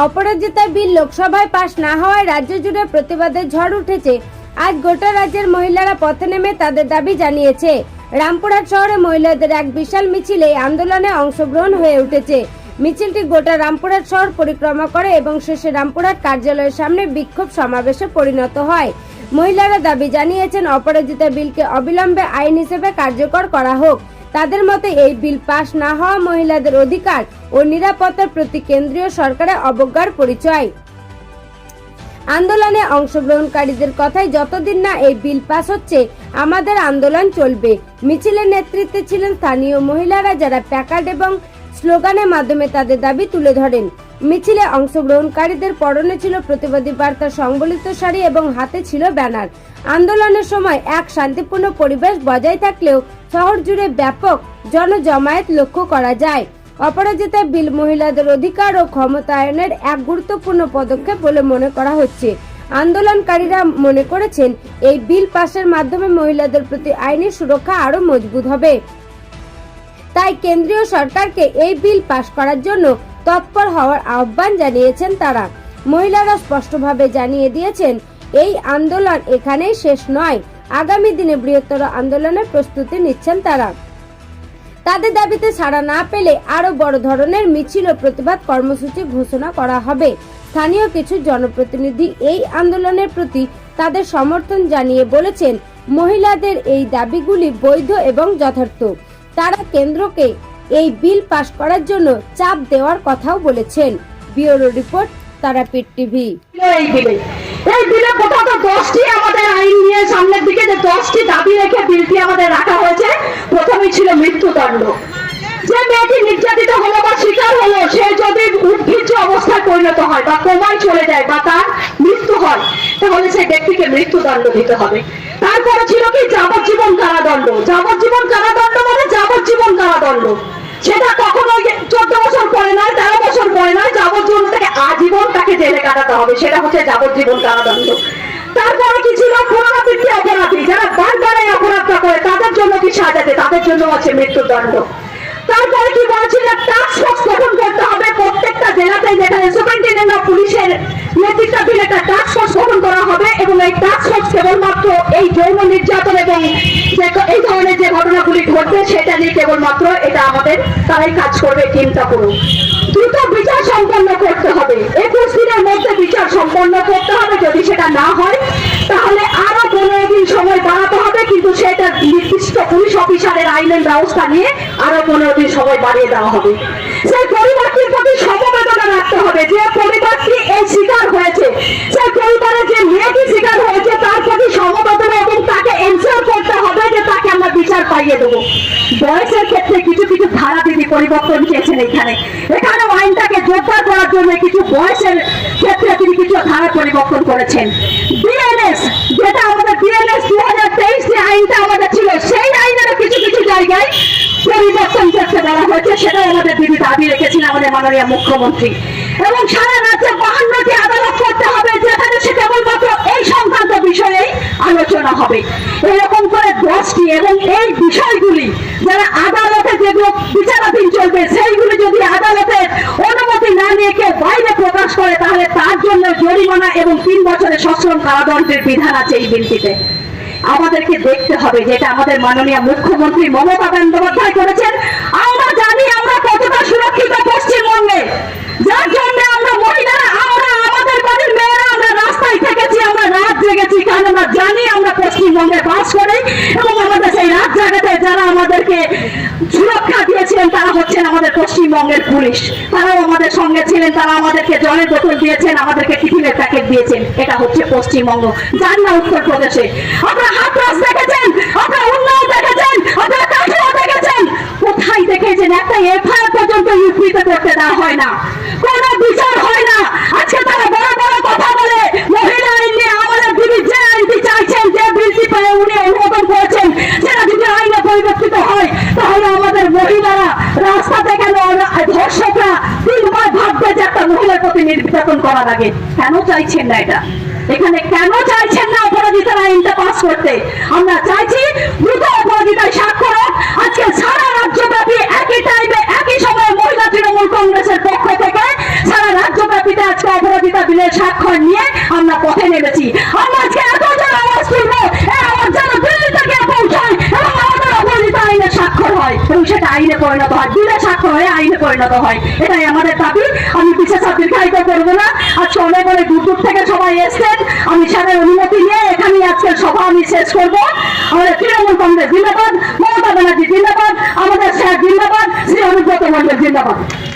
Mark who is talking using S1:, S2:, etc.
S1: অপরাজিতা বিল লোকসভায় পাশ না হওয়ায় রাজ্য জুড়ে প্রতিবাদের ঝড় উঠেছে। আজ গোটা রাজ্যের মহিলারা পথে নেমে তাদের দাবি জানিয়েছে। রামপুরহাট শহরে মহিলাদের এক বিশাল মিছিলে আন্দোলনে অংশগ্রহণ হয়ে উঠেছে। মিছিলটি গোটা রামপুরহাট শহর পরিক্রমা করে এবং শেষে রামপুরহাট কার্যালয়ের সামনে বিক্ষোভ সমাবেশে পরিণত হয়। মহিলারা দাবি জানিয়েছেন, অপরাজিতা বিলকে অবিলম্বে আইন হিসেবে কার্যকর করা হোক। তাদের মতে এই বিল পাশ না হওয়া মহিলাদের অধিকার ও নিরাপত্তার প্রতি কেন্দ্রীয় সরকারের অবজ্ঞার পরিচয়। আন্দোলনে অংশগ্রহণকারীদের কথাই যতদিন না এই বিল পাস হচ্ছে, আমাদের আন্দোলন চলবে। মিছিলের নেতৃত্বে ছিলেন স্থানীয় মহিলারা যারা প্যাকার্ড এবং স্লোগানের মাধ্যমে তাদের দাবি তুলে ধরেন। মিছিলে অংশগ্রহণকারীদের পরনে ছিল প্রতিবাদী বার্তা, সংবলিত শাড়ি এবং হাতে ছিল ব্যানার। আন্দোলনের সময় এক শান্তিপূর্ণ পরিবেশ বজায় থাকলেও শহর জুড়ে ব্যাপক জনজমায়েত লক্ষ্য করা যায়। অপরাজিতা বিল মহিলাদের অধিকার ও ক্ষমতায়নের এক গুরুত্বপূর্ণ পদক্ষেপ বলে মনে করা হচ্ছে। আন্দোলনকারীরা মনে করেছেন, এই বিল পাশের মাধ্যমে মহিলাদের প্রতি আইনি সুরক্ষা আরও মজবুত হবে। তাই কেন্দ্রীয় সরকারকে এই বিল পাশ করার জন্য তৎপর হওয়ার আহ্বান জানিয়েছেন তারা। মহিলারা স্পষ্টভাবে জানিয়ে দিয়েছেন, এই আন্দোলন এখানেই শেষ নয়, আগামী দিনে বৃহত্তর আন্দোলনের প্রস্তুতি নিচ্ছেন তারা। তাদের দাবিতে সাড়া না পেলে আরও বড় ধরনের মিছিল ও প্রতিবাদ কর্মসূচি ঘোষণা করা হবে। স্থানীয় কিছু জনপ্রতিনিধি এই আন্দোলনের প্রতি তাদের সমর্থন জানিয়ে বলেছেন, মহিলাদের এই দাবিগুলি বৈধ এবং যথার্থ। তারা কেন্দ্রকে এই বিল পাশ করার জন্য চাপ দেওয়ার কথাও বলেছেন। Bureau report, Tarapith TV.
S2: এই বিলে। কোথাও তো দশটি আমাদের আইন নিয়ে সামনের দিকে যে দশটি দাবি রেখে বিলটি আমাদের রাখা হয়েছে, প্রথমেই ছিল মৃত্যুদণ্ড। যে মেয়েটি নির্যাতিত হলো বা শিকার হলো, সে যদি উদ্ভিজ্জ অবস্থায় পরিণত হয় বা কোমায় চলে যায় বা তার মৃত্যু হয়, তাহলে সেই ব্যক্তিকে মৃত্যুদণ্ড দিতে হবে। তারপরে ছিল কি? যাবজ্জীবন কারাদণ্ড। যাবজ্জীবন কারাদণ্ড মানে যাবজ্জীবন কারাদণ্ড। সেটা কখনো চোদ্দ বছর পরে নয়, তেরো বছর পরে নয়, যাবজ্জীবন থেকে আজীবন তাকে জেলে কাটাতে হবে। সেটা হচ্ছে যাবজ্জীবন কারাদণ্ড। তারপরে কি ছিল? পুনরাবৃত্তি অপরাধী। যারা বারবার এই অপরাধটা করে, তাদের জন্য কি সাজাতে তাদের জন্য আছে মৃত্যুদণ্ড। তারপরে কি বলেছিল? টাস্ক ফোর্স গঠন করতে হবে। প্রত্যেকটা জেলাতে যেখানে সুপারিনটেন্ডেন্ট অফ পুলিশের নেতৃত্বাধীন একটা টাস্ক ফোর্স গঠন করা হবে এবং এই টাস্ক কেবলমাত্র এই যৌন নির্যাতন এবং এই ধরনের যে ঘটনাগুলি ঘটবে, সেটা নিয়ে কেবলমাত্র এটা আমাদের, তারাই কাজ করবে, টিমটা করুক। দ্রুত বিচার সম্পন্ন করতে হবে। একুশ দিনের মধ্যে বিচার সম্পন্ন করতে হবে। যদি সেটা না হয়, তাহলে আরও পনেরো দিন সময় বাড়াতে হবে, কিন্তু সেটা নির্দিষ্ট পুলিশ অফিসারের আইনের ব্যবস্থা নিয়ে আরও পনেরো দিন সময় বাড়িয়ে দেওয়া হবে। সেই পরিবারটির প্রতি সমবেদনা রাখতে হবে যে পরিবারটি এই শিকার হয়েছে। সেই পরিবারের যে মেয়েটি শিকার হয়েছে, তার প্রতি সমবেদনা এবং তাকে এনশিওর করতে হবে যে তাকে আমরা বিচার পাইয়ে দেবো বয়সের ক্ষেত্রে কিছু কিছু ধারা দিদি পরিবর্তন চেয়েছেন এখানে। এখানে আইনটাকে জোরদার করার জন্য কিছু বয়সের ক্ষেত্রে তিনি কিছু ধারা পরিবর্তন করেছেন। বিএনএস যেটা আমাদের বিএনএস দু হাজার তেইশ যে আইনটা আমাদের ছিল, সেই আইনেরও কিছু কিছু জায়গায় পরিবর্তন করতে বলা হয়েছে, সেটাও আমাদের দিদি দাবি রেখেছিলেন আমাদের মাননীয় মুখ্যমন্ত্রী। এবং সারা রাজ্যে বাহান্নটি আদালত করতে হবে, যেখানে সে কেবলমাত্র এই সংক্রান্ত বিষয়েই আলোচনা হবে। এরকম করে দশটি এবং এই বিষয়গুলি যারা আদালতে যেগুলো বিচারাধীন চলবে, সেইগুলি যদি আদালতের অনুমতি না নিয়ে কেউ বাইরে প্রকাশ করে, তাহলে তার জন্য জরিমানা এবং তিন বছরের সশ্রম কারাদণ্ডের বিধান আছে এই বিলটিতে। আমাদেরকে দেখতে হবে যেটা আমাদের মাননীয় মুখ্যমন্ত্রী মমতা বন্দ্যোপাধ্যায় করেছেন। আমরা জানি আমরা কতটা সুরক্ষিত পশ্চিমবঙ্গে যার জন্য আমরা মহিলারা আমরা আমাদের বাড়ির মেয়েরা আমরা রাস্তায় থেকেছি আমরা রাত জেগেছি কারণ আমরা জানি আমরা বাস করি এবং আমাদের সেই রাত জায়গাতে যারা আমাদেরকে সুরক্ষা দিয়েছিলেন, তারা হচ্ছেন আমাদের পশ্চিমবঙ্গের পুলিশ। তারাও আমাদের সঙ্গে ছিলেন, তারা আমাদেরকে জলের বোতল দিয়েছেন, আমাদেরকে টিফিনের প্যাকেট দিয়েছেন। এটা হচ্ছে পশ্চিমবঙ্গ। যান না উত্তরপ্রদেশে আপনারা হাতরাস দেখেছেন? আপনারা উন্নয়ন দেখেছেন? আপনারা কাঠিয়া দেখেছেন? কোথায় দেখেছেন? একটা এফআইআর পর্যন্ত ইউপিতে করতে দেওয়া হয় না। করা লাগে কেন চাইছেন না এটা? এখানে কেন চাইছেন না অপরাধিতার আইনটা পাস করতে? আমরা চাইছি দ্রুত অপরাজিতায় স্বাক্ষর আজকে সারা রাজ্যব্যাপী একই টাইমে একই সময়ে মহিলা তৃণমূল কংগ্রেসের পক্ষ থেকে সারা রাজ্যব্যাপীতে বিলের স্বাক্ষর নিয়ে আমরা পথে নেমেছি। পরিণত হয়। এটাই আমাদের দাবি আমি পিছিয়ে আর দীর্ঘায়িত করব না। আজকে অনেক অনেক দূর দূর থেকে সবাই এসছেন। আমি স্যারের অনুমতি নিয়ে এখানে আজকে সভা আমি শেষ করব। আমাদের তৃণমূল কংগ্রেস জিন্দাবাদ, মমতা ব্যানার্জি জিন্দাবাদ, আমাদের স্যার জিন্দাবাদ, শ্রী অনুব্রত মন্ডল জিন্দাবাদ।